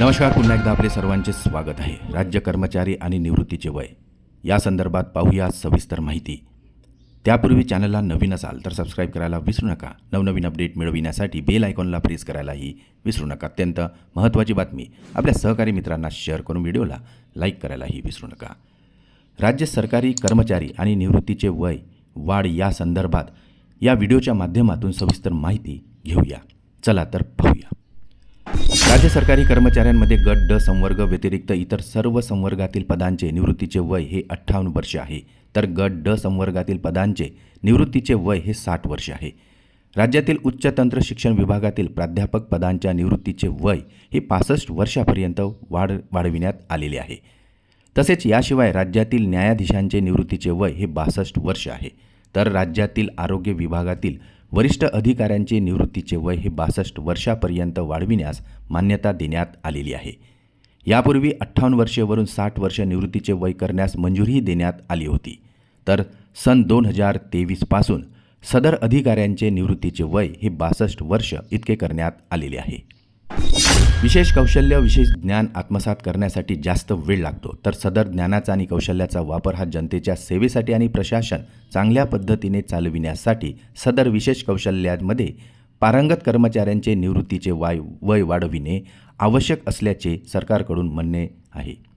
नमस्कार पुन्हा एकदा आपले सर्वांचे स्वागत आहे. राज्य कर्मचारी आणि निवृत्तीचे वय. या संदर्भात पाहूया सविस्तर माहिती. त्यापूर्वी चॅनलला नवीन असाल तर सबस्क्राईब करायला विसरू नका. नवनवीन अपडेट मिळविण्यासाठी बेल आयकॉनला प्रेस करायलाही विसरू नका. अत्यंत महत्त्वाची बातमी. आपल्या सहकारी मित्रांना शेअर करून व्हिडिओला लाईक करायलाही विसरू नका. राज्य सरकारी कर्मचारी आणि निवृत्तीचे वय वाढ या संदर्भात या व्हिडिओच्या माध्यमातून सविस्तर माहिती घेऊया. चला तर पाहूया. राज्य सरकारी कर्मचाऱ्यांमध्ये गट ड संवर्ग व्यतिरिक्त इतर सर्व संवर्गातील पदांचे निवृत्तीचे वय हे अठ्ठावन्न वर्ष आहे. तर गट ड संवर्गातील पदांचे निवृत्तीचे वय हे साठ वर्ष आहे. राज्यातील उच्च तंत्र शिक्षण विभागातील प्राध्यापक पदांच्या निवृत्तीचे वय हे पासष्ट वर्षापर्यंत वाढ वाढविण्यात आलेले आहे. तसेच याशिवाय राज्यातील न्यायाधीशांचे निवृत्तीचे वय हे बासष्ट वर्ष आहे. तर राज्यातील आरोग्य विभागातील वरिष्ठ अधिकाऱ्यांचे निवृत्तीचे वय हे बासष्ट वर्षापर्यंत वाढविण्यास मान्यता देण्यात आलेली आहे. यापूर्वी अठ्ठावन्न वर्षेवरून साठ वर्ष निवृत्तीचे वय करण्यास मंजुरीही देण्यात आली होती. तर सन दोन हजार तेवीसपासून सदर अधिकाऱ्यांचे निवृत्तीचे वय हे बासष्ट वर्ष इतके करण्यात आलेले आहे. विशेष कौशल्य विशेष ज्ञान आत्मसात करण्यासाठी जास्त वेळ लागतो. तर सदर ज्ञानाचा आणि कौशल्याचा वापर हा जनतेच्या सेवेसाठी आणि प्रशासन चांगल्या पद्धतीने चालविण्यासाठी सदर विशेष कौशल्यांमध्ये पारंगत कर्मचाऱ्यांचे निवृत्तीचे वाय वय वाढविणे आवश्यक असल्याचे सरकारकडून म्हणणे आहे.